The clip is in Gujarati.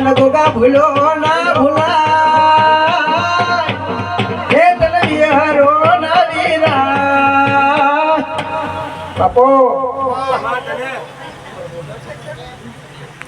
ના ભૂલા ગોગા ભૂલો બાપો